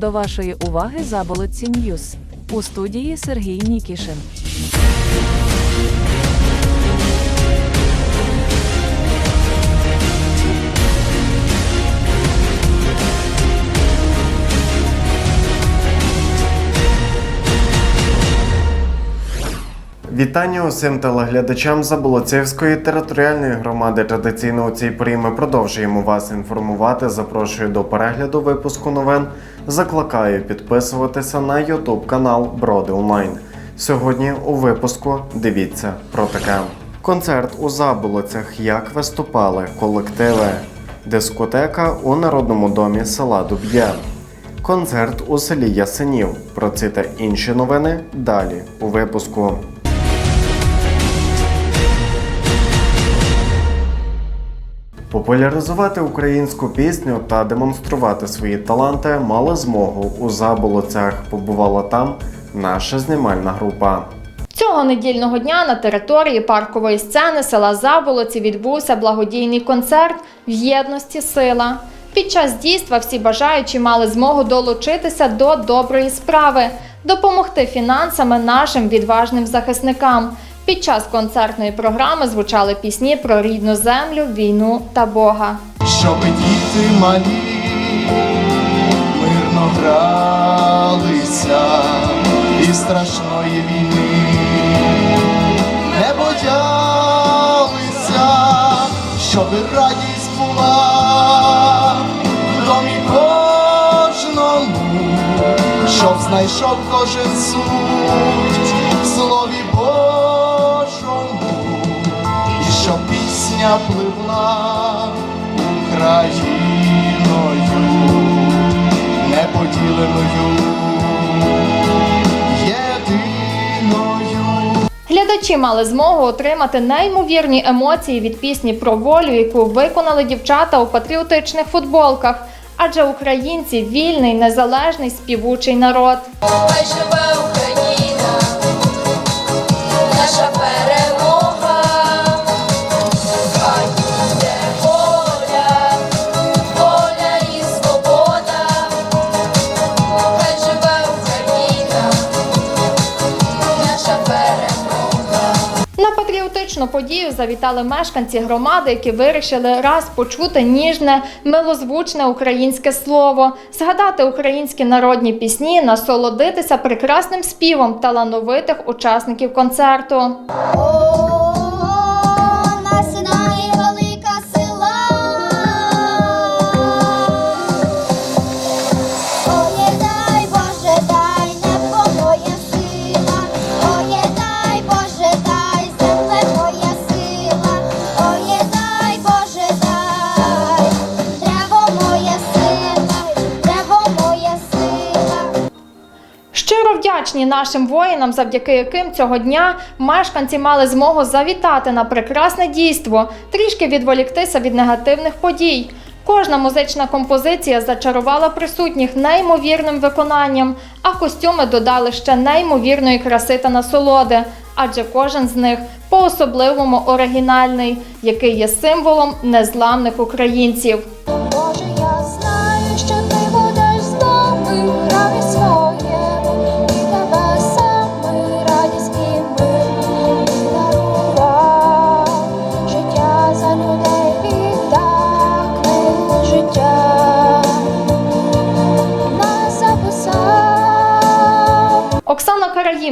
До вашої уваги заболотці Ньюс. У студії Сергій Нікішин. Вітання усім телеглядачам Заболоцівської територіальної громади. Традиційно у цій порі ми продовжуємо вас інформувати. Запрошую до перегляду випуску новин. Закликаю підписуватися на YouTube канал Броди Онлайн. Сьогодні у випуску дивіться про таке: концерт у Заболоцях. Як виступали колективи, дискотека у народному домі села Дуб'є. Концерт у селі Ясенів. Про ці та інші новини далі у випуску. Популяризувати українську пісню та демонструвати свої таланти мали змогу у Заболоцях. Побувала там наша знімальна група. Цього недільного дня на території паркової сцени села Заболоці відбувся благодійний концерт в єдності сила. Під час дійства всі бажаючі мали змогу долучитися до доброї справи, допомогти фінансами нашим відважним захисникам. Під час концертної програми звучали пісні про рідну землю, війну та Бога. щоб діти малі мирно гралися і страшної війни не боялися, щоб радість була в домі кожному, щоб знайшов кожен суть в слові Божому пісня пливла Україною неподіленою. Глядачі мали змогу отримати неймовірні емоції від пісні про волю, яку виконали дівчата у патріотичних футболках. Адже українці вільний, незалежний, співучий народ. Подію завітали мешканці громади, які вирішили раз почути ніжне, милозвучне українське слово, згадати українські народні пісні, насолодитися прекрасним співом талановитих учасників концерту. Нашим воїнам, завдяки яким цього дня мешканці мали змогу завітати на прекрасне дійство, трішки відволіктися від негативних подій. Кожна музична композиція зачарувала присутніх неймовірним виконанням, а костюми додали ще неймовірної краси та насолоди, адже кожен з них по-особливому оригінальний, який є символом незламних українців.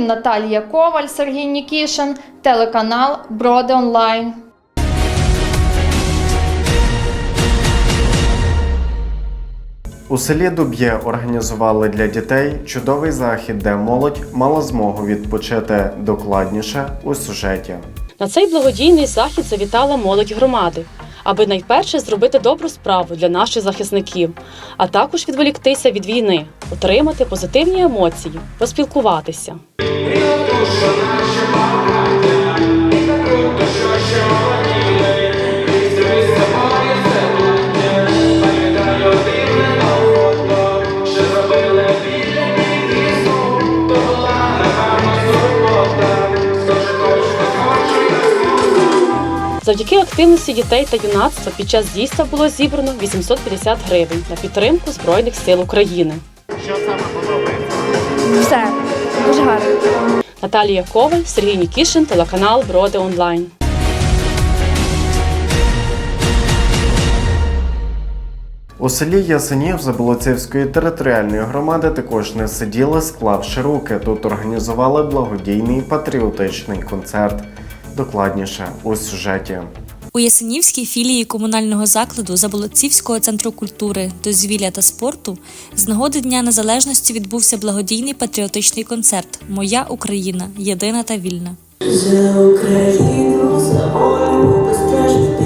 Наталія Коваль, Сергій Нікішин, телеканал Броди Онлайн. У селі Дуб'є організували для дітей чудовий захід, де молодь мала змогу відпочити докладніше у сюжеті. На цей благодійний захід завітала молодь громади, аби найперше зробити добру справу для наших захисників, а також відволіктися від війни, отримати позитивні емоції, поспілкуватися. Завдяки активності дітей та юнацтва під час дійства було зібрано 850 гривень на підтримку Збройних сил України. Що саме подобається? Все, дуже гарно. Наталія Коваль, Сергій Нікішин, телеканал Броди Онлайн. У селі Ясенів Заболоцівської територіальної громади також не сиділи, склавши руки. Тут організували благодійний патріотичний концерт. Докладніше у сюжеті. У Ясенівській філії комунального закладу Заболотцівського центру культури, дозвілля та спорту з нагоди Дня Незалежності відбувся благодійний патріотичний концерт Моя Україна єдина та вільна. За Україну, за волю, безстрашно ти.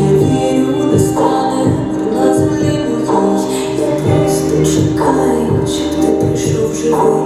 Я вірю, настане мир на землі моїй. Я просто чекаю, щоб ти прийшов живий.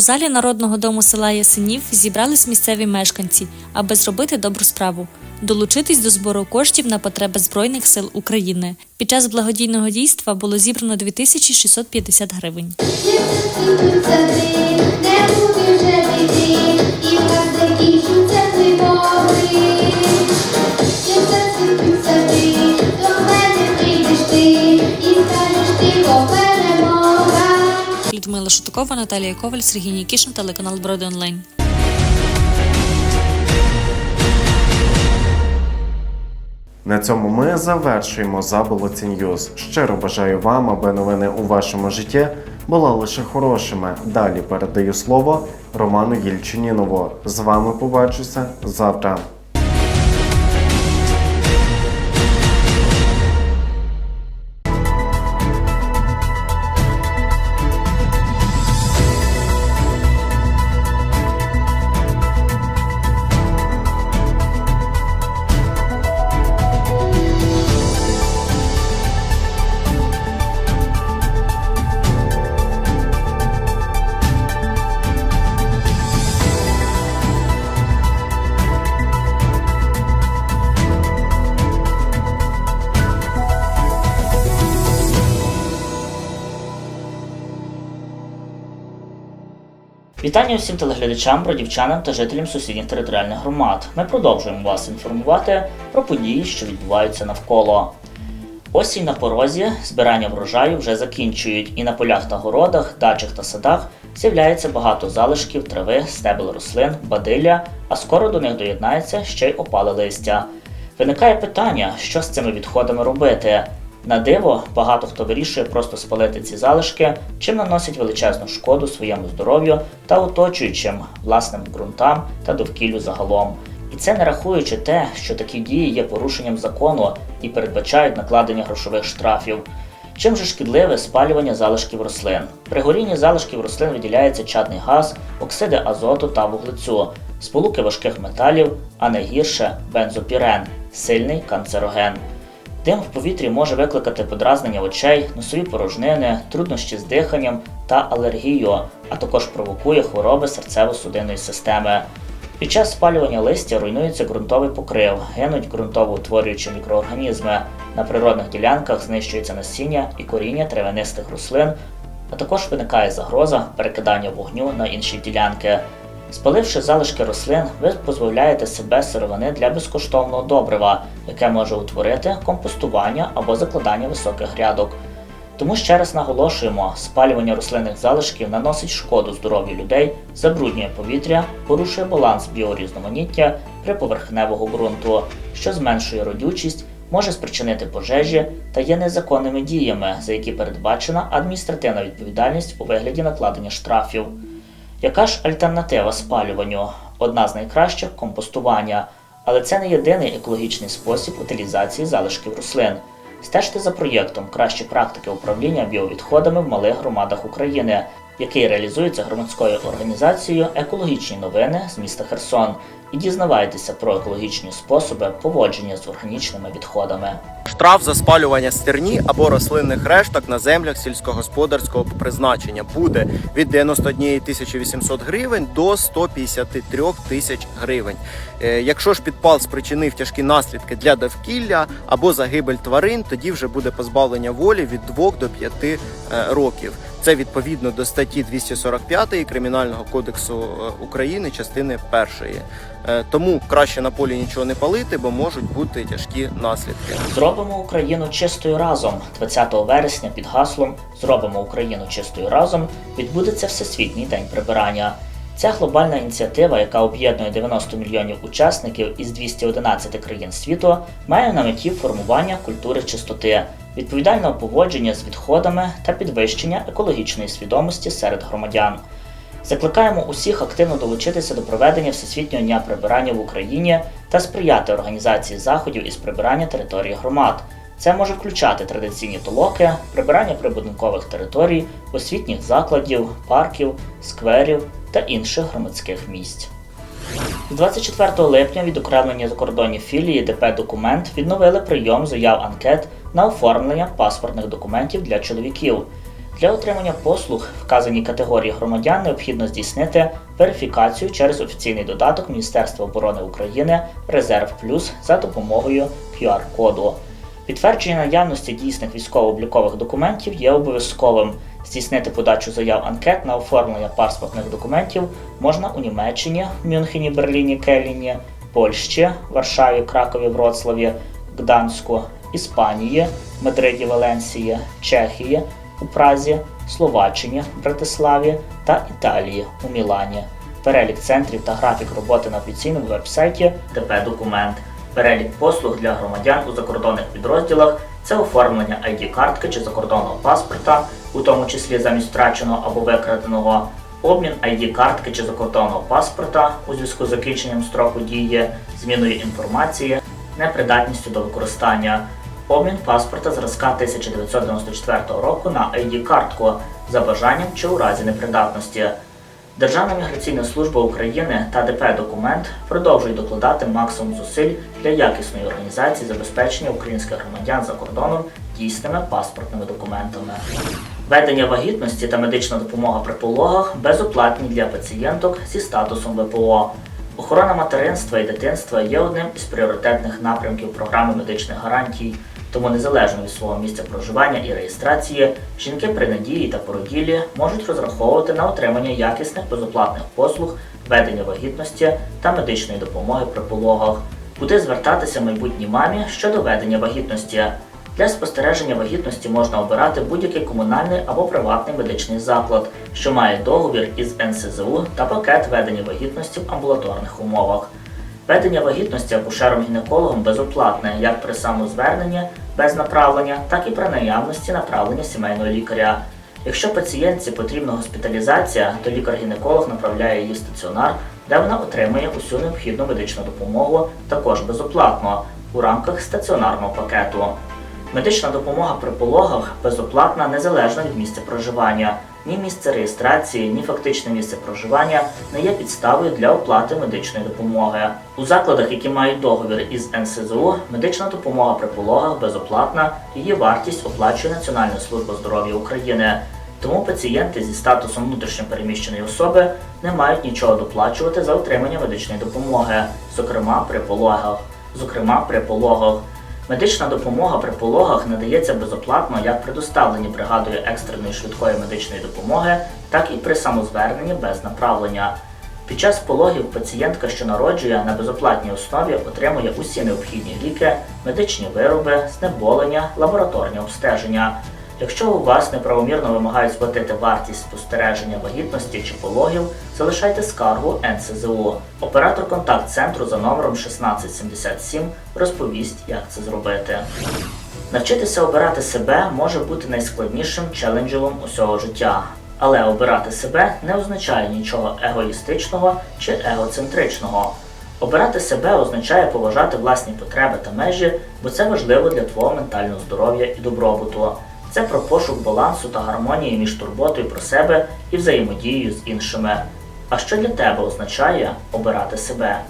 У залі Народного дому села Ясенів зібрались місцеві мешканці, аби зробити добру справу. Долучитись до збору коштів на потреби Збройних сил України. Під час благодійного дійства було зібрано 2650 гривень. Людмила Шутукова, Наталія Коваль, Сергій Нікішин, телеканал Броди Онлайн. На цьому ми завершуємо Заболоці Ньюз. Щиро бажаю вам, аби новини у вашому житті були лише хорошими. Далі передаю слово Роману Єльчинінову. З вами побачуся завтра. Вітання всім телеглядачам, бродівчанам та жителям сусідніх територіальних громад. Ми продовжуємо вас інформувати про події, що відбуваються навколо. Осінь на порозі, збирання врожаю вже закінчують, і на полях та городах, дачах та садах з'являється багато залишків, трави, стебел рослин, бадилля, а скоро до них доєднається ще й опале листя. Виникає питання, що з цими відходами робити. На диво, багато хто вирішує просто спалити ці залишки, чим наносить величезну шкоду своєму здоров'ю та оточуючим власним ґрунтам та довкіллю загалом. І це не рахуючи те, що такі дії є порушенням закону і передбачають накладення грошових штрафів. Чим же шкідливе спалювання залишків рослин? При горінні залишків рослин виділяється чадний газ, оксиди азоту та вуглецю, сполуки важких металів, а найгірше бензопірен сильний канцероген. Дим в повітрі може викликати подразнення очей, носові порожнини, труднощі з диханням та алергію, а також провокує хвороби серцево-судинної системи. Під час спалювання листя руйнується ґрунтовий покрив, гинуть ґрунтово-утворюючі мікроорганізми. На природних ділянках знищується насіння і коріння травянистих рослин, а також виникає загроза перекидання вогню на інші ділянки. Спаливши залишки рослин, ви позбавляєте себе сировини для безкоштовного добрива, яке може утворити компостування або закладання високих грядок. Тому ще раз наголошуємо, спалювання рослинних залишків наносить шкоду здоров'ю людей, забруднює повітря, порушує баланс біорізноманіття приповерхневого ґрунту, що зменшує родючість, може спричинити пожежі та є незаконними діями, за які передбачена адміністративна відповідальність у вигляді накладення штрафів. Яка ж альтернатива спалюванню? Одна з найкращих компостування, але це не єдиний екологічний спосіб утилізації залишків рослин. Стежте за проєктом Кращі практики управління біовідходами в малих громадах України. який реалізується громадською організацією Екологічні новини з міста Херсон. І дізнавайтеся про екологічні способи поводження з органічними відходами. Штраф за спалювання стерні або рослинних решток на землях сільськогосподарського призначення буде від 91 800 гривень до 153 тисяч гривень. Е, Якщо ж підпал спричинив тяжкі наслідки для довкілля або загибель тварин, тоді вже буде позбавлення волі від 2 до 5 е, років. Це відповідно до статті 245 Кримінального кодексу е, України, частини першої. Е, Тому краще на полі нічого не палити, бо можуть бути тяжкі наслідки. Зробимо Україну чистою разом. 20 вересня під гаслом Зробимо Україну чистою разом відбудеться Всесвітній день прибирання. Ця глобальна ініціатива, яка об'єднує 90 мільйонів учасників із 211 країн світу, має на меті формування культури чистоти, відповідального поводження з відходами та підвищення екологічної свідомості серед громадян. Закликаємо усіх активно долучитися до проведення Всесвітнього дня прибирання в Україні та сприяти організації заходів із прибирання території громад. Це може включати традиційні толоки, прибирання прибудинкових територій, освітніх закладів, парків, скверів та інших громадських місць. З 24 липня відокремлені закордонні філії ДП Документ відновили прийом заяв анкет на оформлення паспортних документів для чоловіків. Для отримання послуг вказаній категорії громадян необхідно здійснити верифікацію через офіційний додаток Міністерства оборони України Резерв Плюс за допомогою QR-коду. Підтвердження наявності дійсних військово-облікових документів є обов'язковим. Здійснити подачу заяв анкет на оформлення паспортних документів можна у Німеччині, Мюнхені, Берліні, Келіні, Польщі, Варшаві, Кракові, Вроцлаві, Гданську, Іспанії, Мадриді, Валенсії, Чехії, у Празі, Словаччині, Братиславі та Італії у Мілані. Перелік центрів та графік роботи на офіційному веб-сайті ДП Документ. Перелік послуг для громадян у закордонних підрозділах це оформлення ID-картки чи закордонного паспорта, у тому числі замість втраченого або викраденого, обмін ID-картки чи закордонного паспорта у зв'язку з закінченням строку дії, зміною інформації, непридатністю до використання, обмін паспорта зразка 1994 року на ID-картку за бажанням чи у разі непридатності. Державна міграційна служба України та ДП Документ продовжують докладати максимум зусиль для якісної організації забезпечення українських громадян за кордоном дійсними паспортними документами. Ведення вагітності та медична допомога при пологах безоплатні для пацієнток зі статусом ВПО. Охорона материнства і дитинства є одним із пріоритетних напрямків програми медичних гарантій. Тому незалежно від свого місця проживання і реєстрації, жінки при надії та породілі можуть розраховувати на отримання якісних безоплатних послуг, ведення вагітності та медичної допомоги при пологах, куди звертатися майбутній мамі щодо ведення вагітності. Для спостереження вагітності можна обирати будь-який комунальний або приватний медичний заклад, що має договір із НСЗУ та пакет ведення вагітності в амбулаторних умовах. Ведення вагітності акушером-гінекологом безоплатне як при самозверненні без направлення, так і при наявності направлення сімейного лікаря. Якщо пацієнтці потрібна госпіталізація, то лікар-гінеколог направляє її в стаціонар, де вона отримує усю необхідну медичну допомогу також безоплатно у рамках стаціонарного пакету. Медична допомога при пологах безоплатна незалежно від місця проживання. Ні місце реєстрації, ні фактичне місце проживання не є підставою для оплати медичної допомоги. У закладах, які мають договір із НСЗУ, медична допомога при пологах безоплатна, її вартість оплачує Національна служба здоров'я України. Тому пацієнти зі статусом внутрішньопереміщеної особи не мають нічого доплачувати за отримання медичної допомоги, зокрема при пологах. Зокрема, при пологах. Медична допомога при пологах надається безоплатно як при доставленні бригадою екстреної швидкої медичної допомоги, так і при самозверненні без направлення. Під час пологів пацієнтка, що народжує на безоплатній основі, отримує усі необхідні ліки, медичні вироби, знеболення, лабораторні обстеження. Якщо у вас неправомірно вимагають сплатити вартість спостереження вагітності чи пологів, залишайте скаргу НСЗУ. Оператор контакт-центру за номером 1677 розповість, як це зробити. Навчитися обирати себе може бути найскладнішим челенджем усього життя. Але обирати себе не означає нічого егоїстичного чи егоцентричного. Обирати себе означає поважати власні потреби та межі, бо це важливо для твого ментального здоров'я і добробуту. Це про пошук балансу та гармонії між турботою про себе і взаємодією з іншими. А що для тебе означає обирати себе?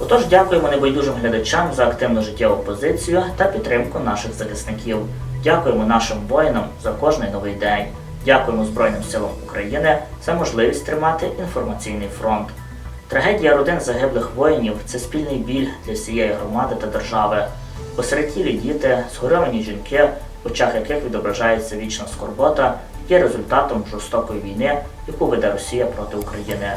Отож, дякуємо небайдужим глядачам за активну життєву позицію та підтримку наших захисників. Дякуємо нашим воїнам за кожний новий день. Дякуємо Збройним силам України за можливість тримати інформаційний фронт. Трагедія родин загиблих воїнів це спільний біль для всієї громади та держави. Посереділі діти, згорьовані жінки, очах яких відображається вічна скорбота, є результатом жорстокої війни, яку веде Росія проти України.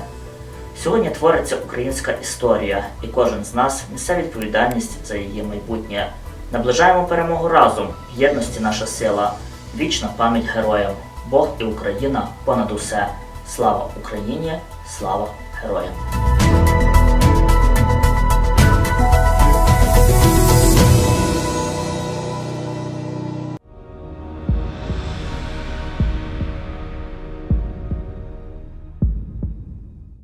Сьогодні твориться українська історія, і кожен з нас несе відповідальність за її майбутнє. Наближаємо перемогу разом, в єдності наша сила, вічна пам'ять героям, Бог і Україна понад усе. Слава Україні, слава героям!